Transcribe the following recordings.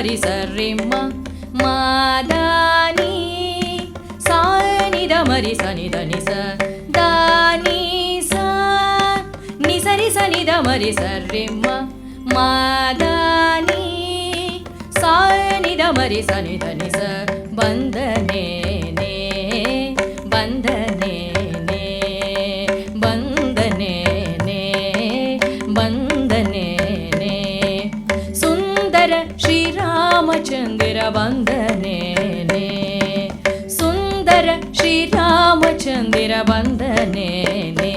ಮರಿಸರಿಮ್ಮ. ಮಾದಾನಿ, ಸಾನಿದ ಮರಿ ಸನಿದ ನಿಸ. ದಾನಿ, ಸ, ನಿಸರಿ ಸನಿದ ಮರಿ ಸರ್ರಿಮ್ಮ ಮಾದಾನಿ, ಸಾನಿದ ಮರಿ ಸನಿದ ನಿಸ. ಬಂದನೇ ಚಂದಿರ ಬಂದನೇನೇ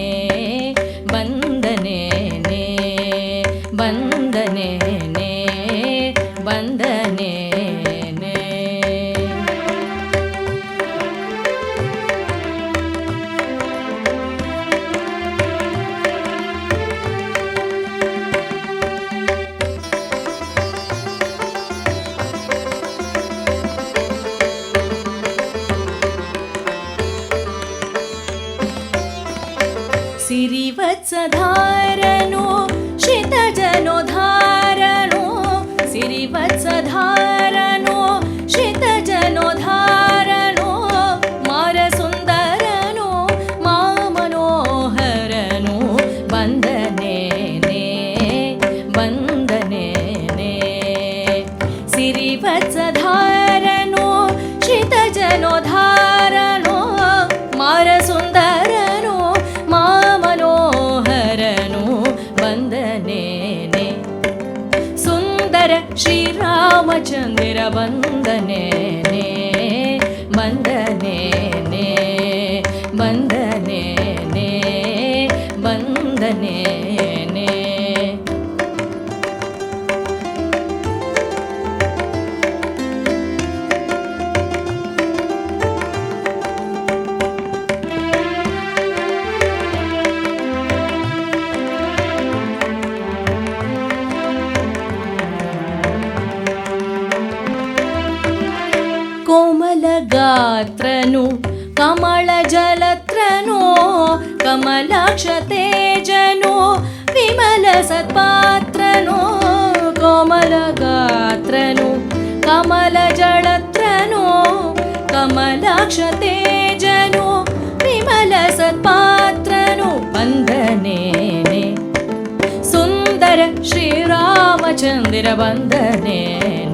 सिरिवत्सधारणो शितजनो धारणो सिरिवत्सधारणो शितजनो धारणो सुन्दर बे वन्दने वन्दने सिरिवत्सधारणो शितजनो धारणो वन्दे सुन्दर श्रीरामचन्द्र वन्दने ಗಾತ್ರನು ಕಮಳ ಜಲತ್ರನೋ ಕಮಲಾಕ್ಷ ತೇಜನೋ ವಿಮಲ ಸತ್ಪಾತ್ರನು, ಕೋಮಲ ಗಾತ್ರನು, ಕಮಲ ಜಳತ್ರನೋ ಕಮಲಾಕ್ಷ ತೇಜನೋ ವಿಮಲ ಸತ್ಪಾತ್ರನು ಬಂದನೇನೆ ಸುಂದರ ಶ್ರೀರಾಮಚಂದ್ರ ಬಂದನೆ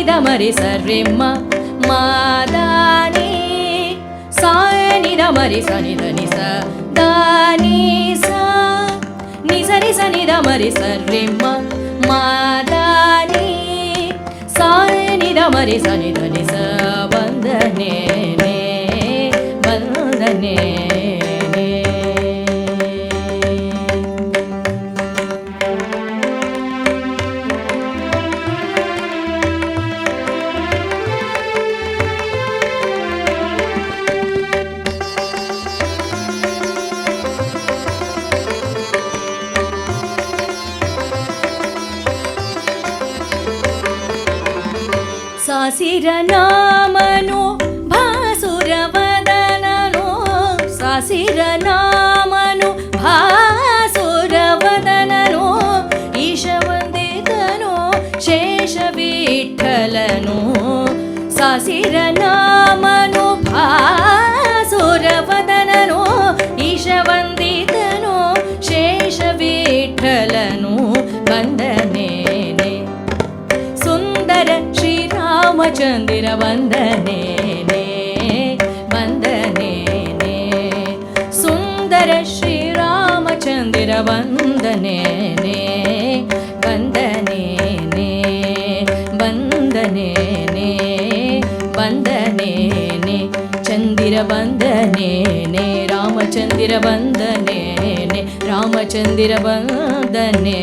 నిదమరి సర్రిమ్మ మాదాని సాయ నిదమరి సని దని స దాని సా నిసరి సని దమరి సర్రిమ్మ మాదాని సాయ నిదమరి సని దని సాసిర నామను భాసుర వదనను సాసిర నామను భాసుర వదనను ఈశవందితను శేష విఠలను సాసిర నామను భాసుర వదనను ఈశ శేష విఠలను వందనే సుందర சோமச்சந்திர வந்தனேனே வந்தனேனே சுந்தர ஸ்ரீராமச்சந்திர வந்தனேனே வந்தனேனே வந்தனேனே வந்தனேனே சந்திர வந்தனேனே ராமச்சந்திர வந்தனேனே ராமச்சந்திர வந்தனே.